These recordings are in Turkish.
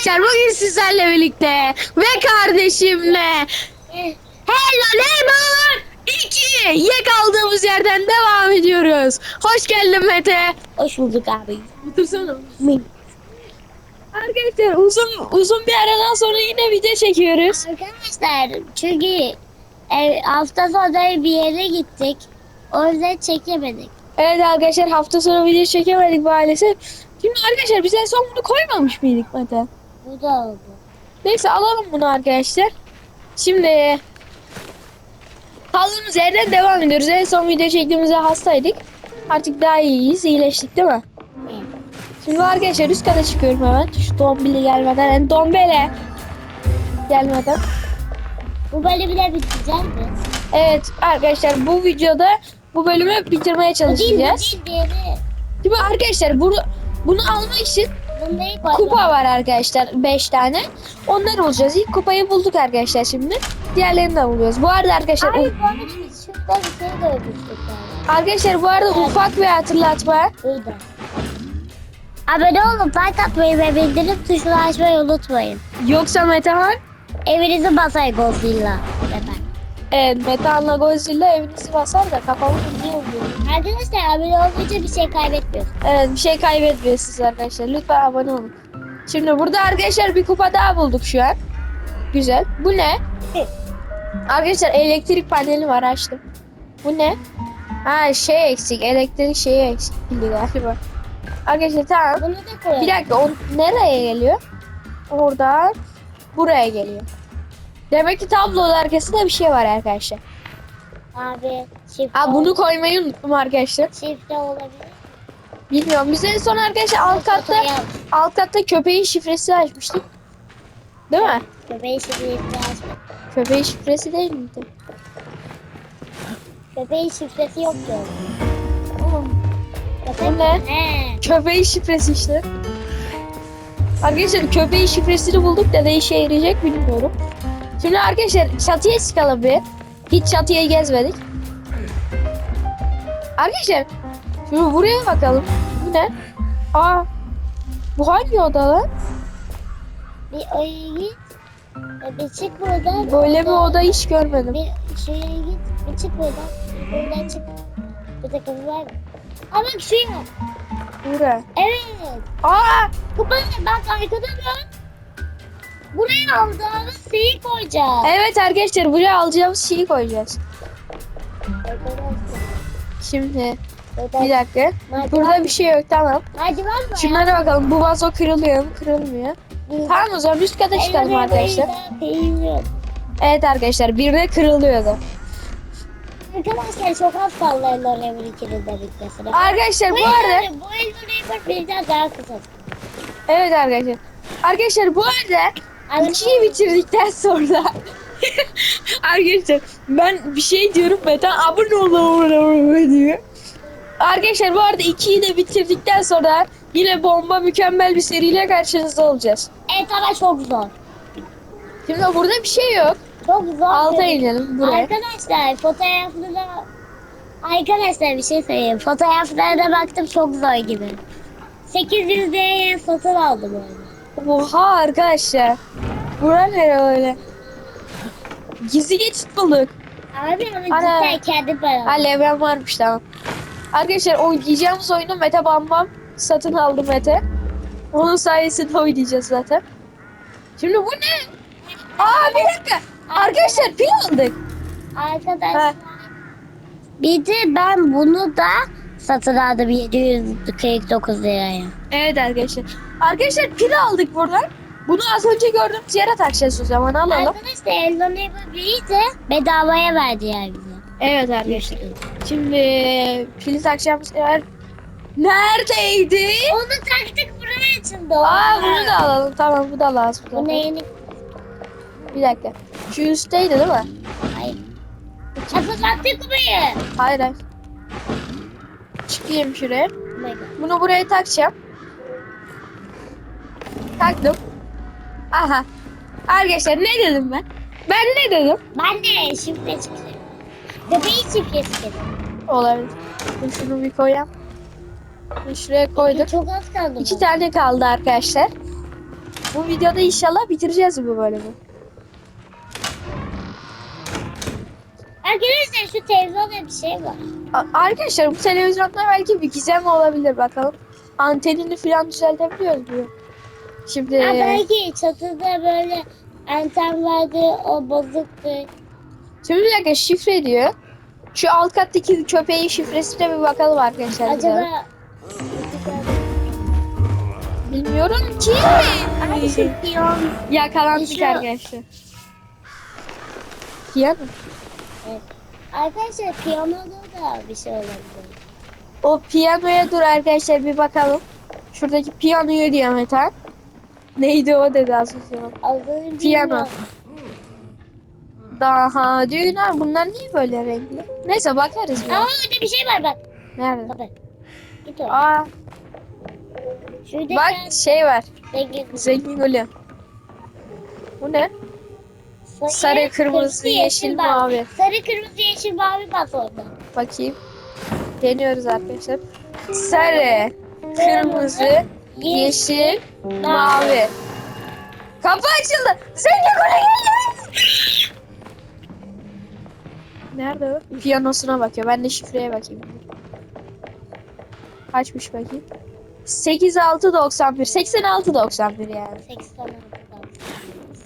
arkadaşlar bugün sizlerle birlikte ve kardeşimle Hello Neighbor 2 ye kaldığımız yerden devam ediyoruz. Hoş geldin Mete. Hoş bulduk abi. Otursana. Arkadaşlar uzun uzun bir aradan sonra yine video çekiyoruz. Arkadaşlar çünkü e, hafta sonu bir yere gittik. O yüzden çekemedik. Evet arkadaşlar hafta sonu video çekemedik maalesef. Şimdi arkadaşlar biz en son bunu koymamış mıydık Mete? Bu da oldu. Neyse alalım bunu arkadaşlar. Şimdi kaldığımız yerden devam ediyoruz. En son video çektiğimizde hastaydık. Artık daha iyiyiz. iyileştik değil mi? Evet. Şimdi arkadaşlar üst kata çıkıyorum hemen. Şu dombili gelmeden. Yani dombele gelmeden. Bu bölümü de bitireceğiz mi? Evet arkadaşlar bu videoda bu bölümü bitirmeye Bu değil, çalışacağız. değil diğeri. Şimdi arkadaşlar bunu bunu almak için? Kupa var arkadaşlar 5 tane. Onları bulacağız. İlk kupayı bulduk arkadaşlar şimdi. Diğerlerini de buluyoruz. Bu arada arkadaşlar Ay şurada bir şey görmüştük. Arkadaşlar bu arada ufak bir hatırlatma. Buydu. Abone olup like atmayı ve bildirim tuşunu açmayı unutmayın. Yoksa Metehan, Evinizi basay Godzilla. Evet Metehan'la Godzilla evinizi basar da kafamı niye oluyor? Arkadaşlar abone olunca bir şey kaybetmiyorsun. Evet bir şey kaybetmiyorsunuz arkadaşlar. Lütfen abone olun. Şimdi burada arkadaşlar bir kupa daha bulduk şu an. Güzel. Bu ne? Arkadaşlar elektrik paneli var açtım. Bu ne? Ha şey eksik. Elektrik şeyi eksik galiba. Arkadaşlar tamam. Bunu da koyalım. Bir dakika o nereye geliyor? Oradan buraya geliyor. Demek ki tablonun arkasında bir şey var arkadaşlar. Abi çift Aa, bunu koymayı unuttum arkadaşlar. çift de olabilir. Bilmiyorum. Biz en son arkadaşlar alt katta alt katta köpeğin şifresi açmıştık. Değil mi? Köpeğin şifresi açma. Köpeğin şifresi değil miydi? Köpeğin şifresi yok ki. Ne? He. Köpeğin şifresi işte. Arkadaşlar köpeğin şifresini bulduk da ne işe yarayacak bilmiyorum. Şimdi arkadaşlar çatıya çıkalım bir. Hiç çatıya gezmedik. Arkadaşlar şimdi buraya bakalım. Bu ne? Aa bu hangi oda lan? Bir oraya git. e, Bir çık buradan. Böyle bir oda hiç görmedim. Bir şuraya git. Bir çık buradan. Bir buradan çık. Bir de kapı var mı? Aa bak şuraya. Buraya. Evet. Aa Kapı bak arkada bak. Buraya aldığımız şeyi koyacağız. evet arkadaşlar buraya alacağımız şeyi koyacağız. Şimdi bir dakika. Merdiven- Burada bir şey yok tamam. Merdiven var. Şunlara bakalım. Bu vazo kırılıyor mu? Kırılmıyor. Tamam o zaman üst kata çıkalım arkadaşlar. Evet arkadaşlar birine kırılıyordu. Arkadaşlar çok az kaldı Level 2'nin de bitmesine. Arkadaşlar bu Bu arada Bu Level birden daha kısa. evet arkadaşlar. Arkadaşlar bu arada ikiyi bitirdikten sonra arkadaşlar ben bir şey diyorum Metan abone ol abone ol diyor. Arkadaşlar bu arada ikiyi de bitirdikten sonra yine bomba mükemmel bir seriyle karşınızda olacağız. Evet ama çok zor. Şimdi burada bir şey yok. Çok zor. Alta bir- inelim buraya. Arkadaşlar fotoğraflara Arkadaşlar bir şey söyleyeyim. Fotoğraflara baktım çok zor gibi. 800 liraya satın aldım öyle. Oha arkadaşlar. Bura nere öyle? Gizli geçit bulduk. Abi ama Ana. cidden kendi param. Ha levren varmış tamam. Arkadaşlar oynayacağımız oyunu Mete Bam Bam satın aldı Mete. Onun sayesinde oynayacağız zaten. Şimdi bu ne? Aa bir dakika. Arkadaşlar pil aldık. Arkadaşlar. Ha. Bir de ben bunu da satın aldım 749 liraya. Evet arkadaşlar. Arkadaşlar pil aldık buradan. Bunu az önce gördüğümüz yere takacağız o zaman alalım. Arkadaşlar Elden Level 1'i de bedavaya verdiler bize. Evet arkadaşlar. Şimdi pili takacağımız yer neredeydi? Onu taktık buraya açıldı. Aa bunu da alalım. Tamam bu da lazım. Bu ne yeni? Bir dakika. Şu üstteydi değil mi? Hayır. Hatırlattık burayı. Hayır hayır. Çıkayım şuraya. Bunu buraya takacağım. Taktım. Aha. Arkadaşlar ne dedim ben? Ben ne dedim? Ben de şifre çıkacak. Bebeği şifresi dedim. Olabilir. Dur şunu bir koyayım. Dur Şuraya koyduk. Çok az kaldı. İki bu. tane kaldı arkadaşlar. Bu videoda inşallah bitireceğiz bu bölümü. Arkadaşlar şu televizyonda bir şey var. A- Arkadaşlar bu televizyonda belki bir gizem olabilir bakalım. Antenini falan düzeltebiliyoruz mu? Şimdi Ha, belki çatıda böyle anten vardı o bozuktu. şimdi bir dakika şifre diyor. Şu alt kattaki köpeğin şifresine bir bakalım arkadaşlar. Acaba. Bilmiyorum ki. Ay şu piyon. Yakalandık Şu- arkadaşlar. Piyano. Evet. Arkadaşlar piyanoda da bir şey olabilir. O piyanoya dur arkadaşlar bir bakalım. Şuradaki piyanoyu diyor Metan. Neydi o dedi önce Piyano. Daha düğünler bunlar niye böyle renkli? Neyse bakarız Aa orada bir şey var bak. Nerede? Bak. Git oraya. Aa Şurada bak şey var. Zengin gülü. Bu ne? Sarı, kırmızı, yeşil, mavi. Sarı, kırmızı, yeşil, mavi orada. Bakayım. Deniyoruz arkadaşlar. Sarı, kırmızı, yeşil, mavi. Kapı açıldı. Zengin gülü geldi. Nerede o? Piyanosuna bakıyor. Ben de şifreye bakayım. Kaçmış bakayım. 8691. 8691 yani. 86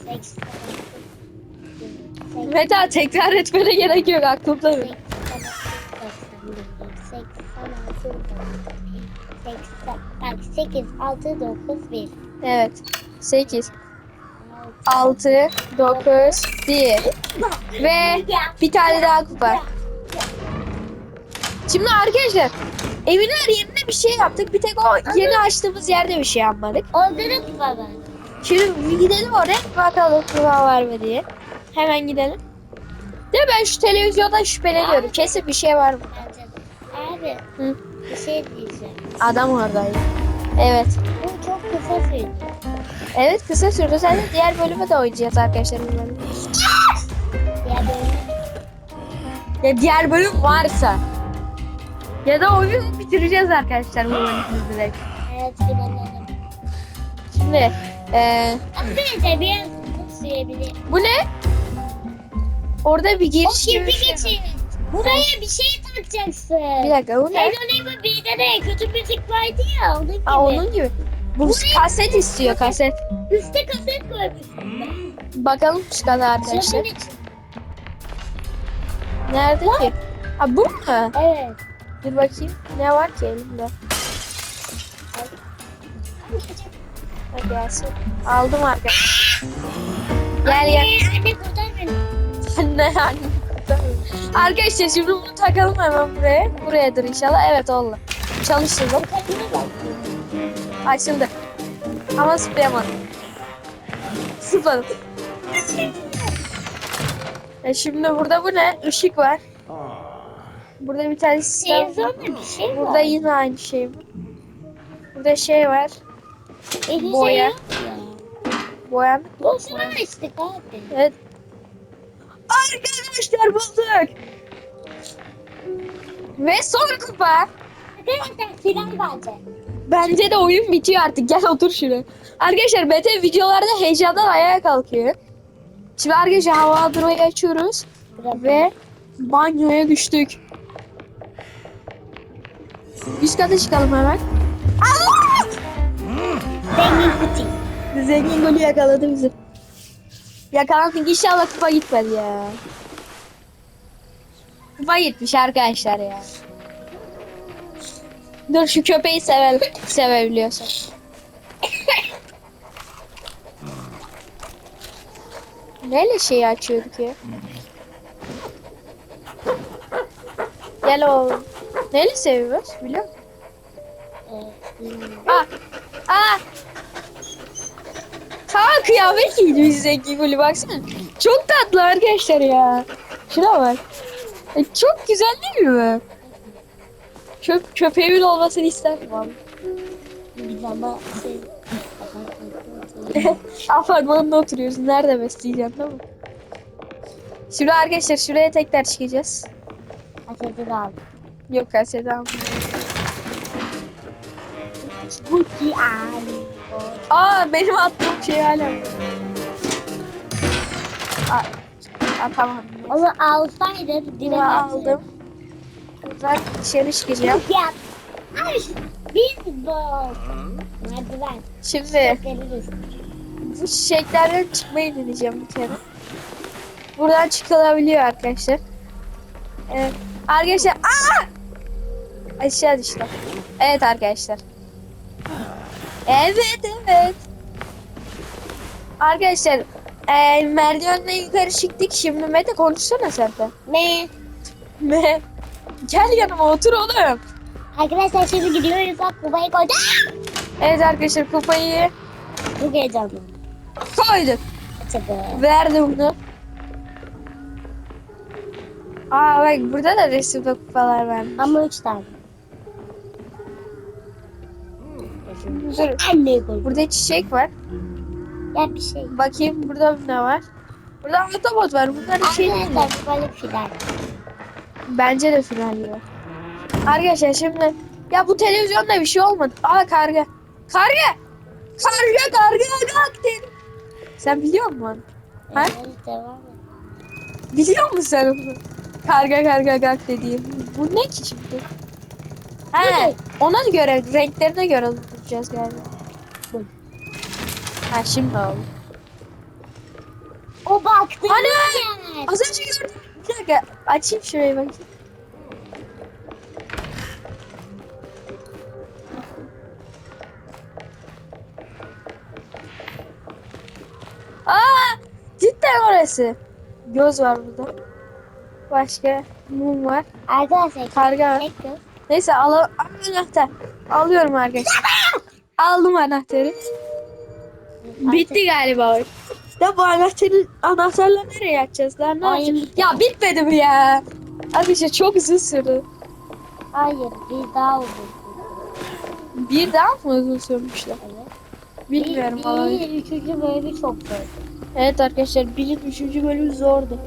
86 Meta tekrar etmene gerek yok aklımda. 8, 6, 9, 1. Evet. 8, 6, 9, 1. Ve bir tane daha kupa. Şimdi arkadaşlar evin her yerine bir şey yaptık. Bir tek o yeni açtığımız yerde bir şey yapmadık. Da kupa. Şimdi gidelim oraya bakalım kupa var mı diye. Hemen gidelim. De ben şu televizyondan şüpheleniyorum. Kesin bir şey var de. Abi Hı. bir şey diyeceğim. Adam oradaydı. Evet. Bu çok kısa sürdü. Evet kısa sürdü. Zaten diğer bölümü de oynayacağız arkadaşlar. bu bölümü. Ya böyle Ya diğer bölüm varsa. Ya da oyunu bitireceğiz arkadaşlar bu bölümü direkt. hayat planladım. Şimdi eee Arkadaşlar biraz uzun sürebilir. bu ne? Orada bir O giriş gibi bir şey var. geçin. Buraya bir şey takacaksın. Bir dakika bu ne? Neighbor 1'de de kötü müzik vardı ya onun gibi. Aa onun gibi. Bu kaset istiyor kaset. Üste kaset koymuşsun. Bakalım çıkalı arkadaşlar. Nerede ki? Ha bu mu? Evet. Dur bakayım. Ne var ki elimde? Ha gelsin. Aldım arkadaşlar. Gel gel. Anne, anne kurtar beni. Anne anne. Arkadaşlar şimdi bunu takalım hemen buraya. Buraya dur inşallah. Evet oldu. Çalıştırdım. Açıldı. Ama zıplayamadım. Zıpladım. E şimdi burada bu ne? Işık var. Burada bir tane sistem var. Bir şey var. Burada yine aynı şey bu. Burada şey var. Elinde boya. yok ya. Boyan. Boşuna açtık abi. Evet. Arkadaşlar bulduk. Ve son kupa. Arkadaşlar final bence. Bence de oyun bitiyor artık. Gel otur şuraya. Arkadaşlar Mete videolarda heyecandan ayağa kalkıyor. Şimdi arkadaşlar hava durmayı açıyoruz. Ve banyoya düştük. Üst kata çıkalım hemen. Allah! Zengin kutu. Zengin golü yakaladı bizi. Yakalandık inşallah kupa gitmedi ya. Kupa gitmiş arkadaşlar ya. Dur şu köpeği sevelim. Sevebiliyorsan. Neyle şeyi açıyorduk ya? Gel oğlum. Neyle seviyoruz biliyor musun? Aa! Aa! Kaan kıyamet giydi biz zengin golü baksana. Çok tatlı arkadaşlar ya. Şuna bak. E, çok güzel değil mi? Köp köpeğimin olmasını isterdim abi. Şey... Apartmanda oturuyoruz. Nerede besleyeceksin değil mi? Şimdi arkadaşlar şuraya tekrar çıkacağız. Açıldı da aldım. Yok kasede aldım. Gucci Ali. Aa benim attığım şey hala. Aa, aa, tamam. Onu alsaydın Bunu direkt aldım. Ben dışarı çıkacağım. Ya. Ay, biz bol. Merdiven. Şimdi bu çiçeklerden çıkmayı deneyeceğim bir kere. Buradan çıkılabiliyor arkadaşlar. Evet. Arkadaşlar aa! Aşağı düştüm. Evet arkadaşlar. Evet evet. Arkadaşlar e, merdivenden yukarı çıktık. Şimdi Mete konuşsana sen de. Ne? Me Gel yanıma otur oğlum. Arkadaşlar şimdi gidiyoruz. Bak kupayı koyduk. Evet arkadaşlar kupayı Çok heyecanlı. koyduk. Tabii. Verdi bunu. Aa bak burada da resimde kupalar var. Ama üç tane. Dur. Koy. Burada çiçek var. Ya bir şey. Bakayım burada ne var? Burada otobot var. Bunlar şey değil mi? Arkadaşlar bu böyle filan. Bence de final var. Arkadaşlar şimdi ya bu televizyonda bir şey olmadı. Aa karga. Karga. Karga karga kalk dedim. Sen biliyor musun? Ha? Evet, devam et. Biliyor musun sen onu? Karga karga kalk dediğim. Bu ne ki şimdi? He, ona göre, renklerine göre tutacağız galiba. Ha şimdi oldu. O baktı. Hani? yer. Az önce gördüm. Bir dakika açayım şurayı bakayım. Aa, cidden orası. Göz var burada. Başka mum var. Arkadaşlar Karga var. Neyse al, al anahtar. Alıyorum arkadaşlar. Aldım anahtarı. Bitti galiba oyun. Ya bu anahtarı anahtarla nereye açacağız lan? Ne Oyun yapacağız? bitti. Ya bitmedi mi ya? Arkadaşlar çok uzun sürdü. Hayır bir daha uzun. Bir daha mı uzun sürmüşler? Evet. Bilmiyorum bir, vallahi. bir, üçüncü bölümü çok zor. Evet arkadaşlar birin üçüncü bölümü zordu.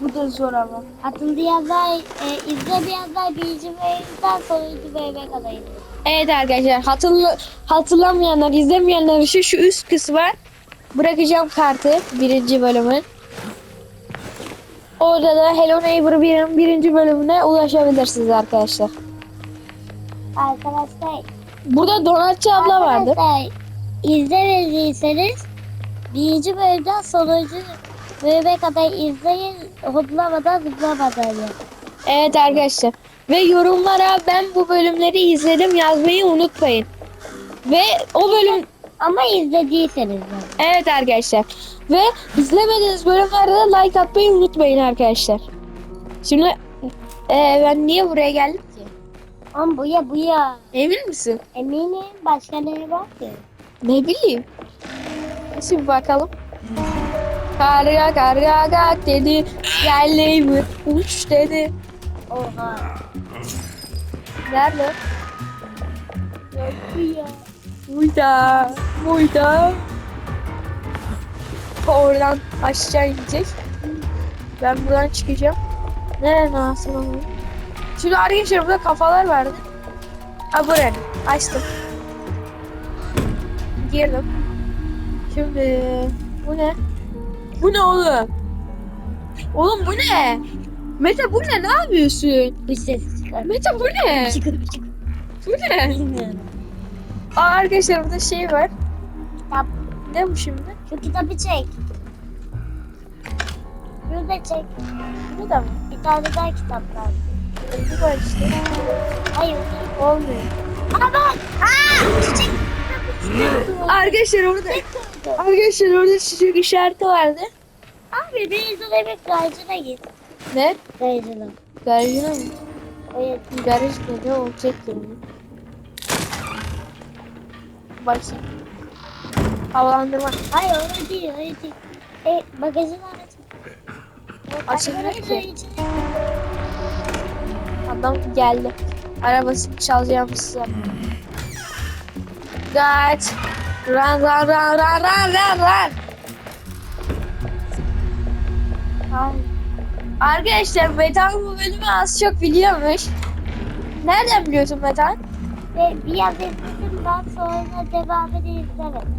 Bu da zor ama. Hatırlayanlar, e, izlemeyenler birinci bölümden sonuncu bölüme kadar. Evet arkadaşlar hatırla, hatırlamayanlar, izlemeyenler için şu üst kısma bırakacağım kartı birinci bölümün. Orada da Hello Neighbor 1'in birinci bölümüne ulaşabilirsiniz arkadaşlar. Arkadaşlar, Burada Donatçı abla vardı. arkadaşlar izlemediyseniz birinci bölümden sonuncu bölüme kadar izleyin. Hoplamadan zıplamadan yapın. Evet arkadaşlar. Ve yorumlara ben bu bölümleri izledim yazmayı unutmayın. Ve o bölüm Ama izlediyseniz evet arkadaşlar. Ve izlemediğiniz bölümlerde de like atmayı unutmayın arkadaşlar. Şimdi e, ben niye buraya geldim ki? Ama bu ya bu ya. Emin misin? Eminim başka ne var ki? Ne bileyim. Şimdi bakalım. Karga karga gak dedi. Mi? Uç dedi. Oha. Nerede? Bu ya. Burada. Burada. Oradan aşağı inecek. Ben buradan çıkacağım. Nereye nasıl olur? Şimdi arkadaşlar burada kafalar vardı. Ha buraya. Açtım. Girdim. Şimdi bu ne? Bu ne oğlum? Oğlum bu ne? Mete bu ne? Ne yapıyorsun? Bir ses çıkar. Mete bu ne? Çıkar çıkar. Bu ne? Bilmiyorum. Aa, arkadaşlar burada şey var. Kitap. Ne bu şimdi? Şu kitabı çek. Şunu da çek. Bu da mı? Bir tane daha kitap var. Bu var işte. Hayır. Olmuyor. Aa bak. Aa! Çiçek. Arkadaşlar orada. Arkadaşlar orada çiçek işareti vardı. Abi Beyza'da bir garajına git. Ne? Garajına. Garajına mı? Evet. Garaj ne olacak onun? Bakayım. Havalandırma. Hayır öyle değil öyle değil. E. Açılmıyor Bagajın ki. içine- Adam geldi. Arabası çalacağım size. Kaç. Run run run run run run run. Arkadaşlar Metan bu bölümü az çok biliyormuş. Nereden biliyorsun Metan? Ve bir yerde izledim sonra devamını izlemedim.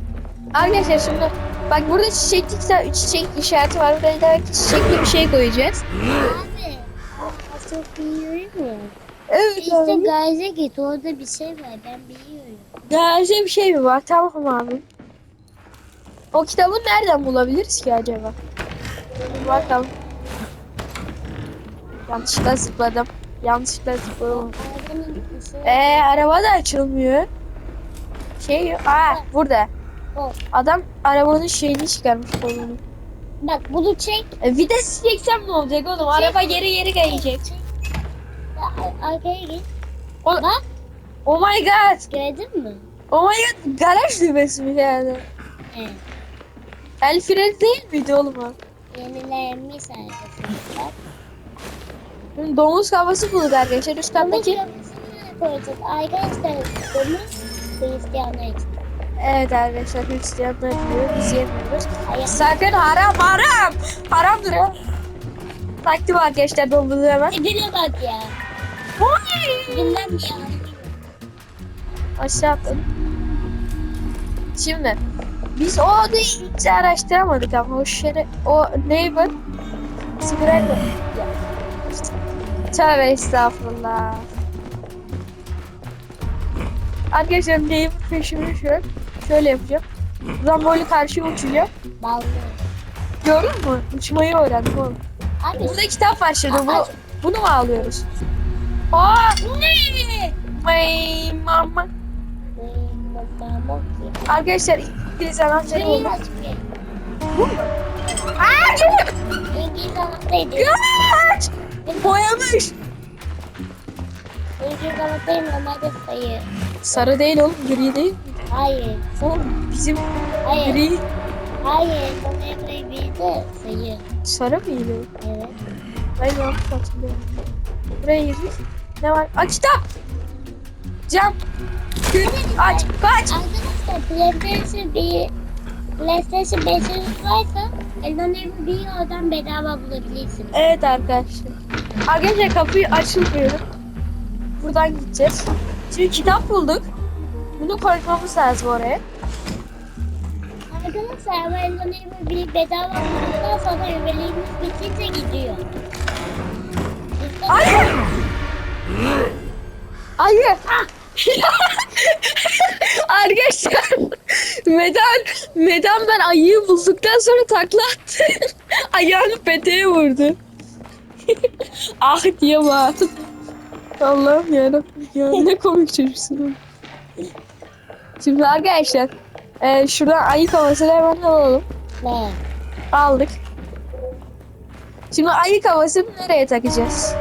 Arkadaşlar şimdi bak burada çiçeklik çiçek işareti var. Buraya da çiçekli bir şey koyacağız. Abi. Çok biliyorum ya. Evet İşte gaze git orada bir şey var ben biliyorum. Garajda bir şey mi var? Tamam abi. O kitabı nereden bulabiliriz ki acaba? Bakalım. Yanlışlıkla zıpladım. Yanlışlıkla zıpladım. Şey Eee araba da açılmıyor. Şey aa burada. Adam arabanın şeyini çıkarmış kolunu. Bak bunu çek. E, vites çeksem ne olacak oğlum? Araba geri geri. Ya, Arkaya git. Bak oh my god. gördün mü? Oh my god. Garaj düğmesi mi yani? Evet. El freni değil miydi oğlum o? Yenilenmiş arkadaşlar. Hı, Domuz kafası bulduk arkadaşlar. Üst kattaki. koyacağız. Arkadaşlar domuz Hristiyanlar için. Evet arkadaşlar Hristiyanlar diyor. Biz yemiyoruz. Sakın haram haram. Haramdır ya. Taktım arkadaşlar domuzu hemen. Tipine bak ya. Oy! Bilmem ya. Aşağı atladım. Şimdi biz o odayı hiç araştıramadık ama o şere o neighbor sigara mı? Tövbe estağfurullah. Arkadaşlar neighbor peşimi şöyle, şöyle yapacağım. Buradan böyle karşıya uçacağım. Ballı. Gördün mü? Uçmayı öğrendim oğlum. Abi Burada kitap var şimdi. Bu, bunu mu alıyoruz? Aa ne? Ay mama. Arkadaşlar İngiliz anahtarı oldu. aç. İngiliz anahtarıydı. Kaç! Boyamış. İngiliz anahtarı normalde sayı. Sarı değil oğlum gri değil. Hayır. Oğlum bizim Hayır. gri Hayır. Bir de sayı. sarı mıydı? Evet. Ben yanlış hatırlıyorum. Buraya girdik. Ne var? Aa kitap. Cam. Aç. Kaç. Arkadaşlar PlayStation bir PlayStation 5'iniz varsa Elden Ring bir oradan bedava bulabilirsiniz. Evet arkadaşlar. Arkadaşlar kapıyı açılmıyor. Buradan gideceğiz. Şimdi kitap bulduk. Bunu koymamız lazım oraya. Arkadaşlar ama Elden Ring bir bedava bulduktan sonra üyeliğiniz bitince gidiyor. Bizde Ayı! Ayı! Arkadaşlar Medan, Medan ben ayıyı bulduktan sonra takla attı. Ayağını peteğe vurdu. ah diye bağırdı. Allah'ım yarabbim ya ne komik çocuksun. Şimdi arkadaşlar e, şuradan ayı kafasını hemen alalım. ne? Aldık. Şimdi ayı kafasını nereye takacağız?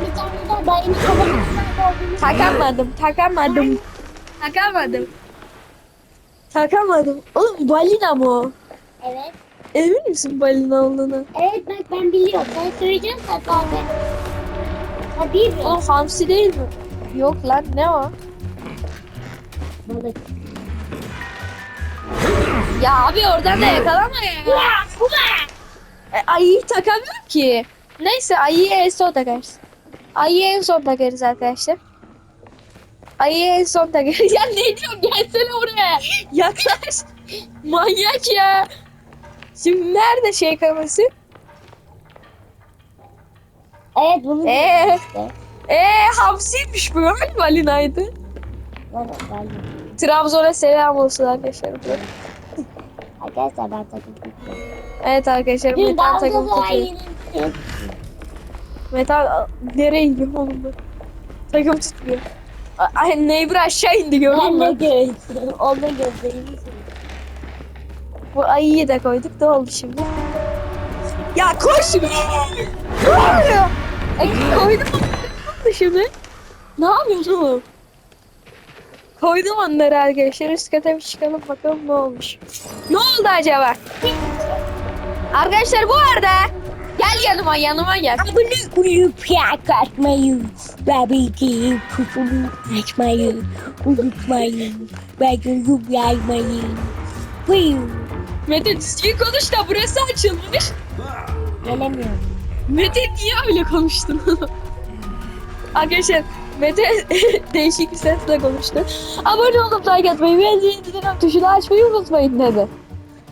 Bir tane daha kafasında olduğunu Takamadım, takamadım. Takamadım. Takamadım. Oğlum balina mı o? Evet. Emin misin balina olduğunu? Evet bak ben biliyorum. Ben söyleyeceğim hatta abi. Ha bir mi? O hamsi değil mi? Yok lan ne o? Balık. Ya abi oradan da yakalama ya. E, ayıyı takamıyorum ki. Neyse ayıyı en son Ayıyı en son takarız arkadaşlar. Ayıyı en son takarız. ya ne diyorsun gelsene oraya. Yaklaş. Manyak ya. Şimdi nerede şey kafası? Evet bunu Ee? işte. Eee hamsiymiş bu. Hani balinaydı? Evet, balık. Trabzon'a selam olsun arkadaşlar. Arkadaşlar ben takım tuttum. Evet arkadaşlar daha takım da Metal nereye gidiyor oğlum bu? Takım tutmuyor. Ay neighbor aşağı indi gördün Ben de mü? gördüm. Onda gözlerimi Bu ayıyı da koyduk. Ne oldu şimdi? Ya koy şunu. ne oluyor? Koydum oldu şimdi? Ne yapıyorsun oğlum? Koydum onları arkadaşlar. Üst kata bir çıkalım bakalım ne olmuş. Ne oldu acaba? Arkadaşlar bu arada gel yanıma yanıma gel. Abone olup like atmayı ve bildiği tuşunu açmayı unutmayın. Ve yorum yazmayı. Buyurun. Mete düzgün konuş da burası açılmış. Gelemiyorum. Mete niye öyle konuştun? Arkadaşlar Mete değişik bir sesle konuştu. Abone olup like atmayı ve zil tuşunu açmayı unutmayın dedi.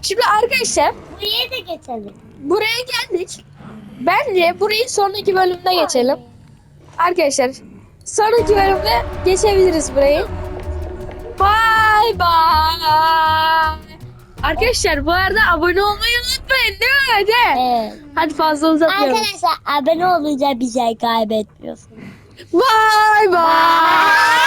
Şimdi arkadaşlar Buraya da geçelim. buraya geldik. Bence burayı sonraki bölümde geçelim. Arkadaşlar sonraki bölümde geçebiliriz burayı. Bye bye. Arkadaşlar bu arada abone olmayı unutmayın değil mi Mete? Evet. Hadi fazla uzatmayalım. Arkadaşlar abone olunca bir şey kaybetmiyorsunuz. Bye bye.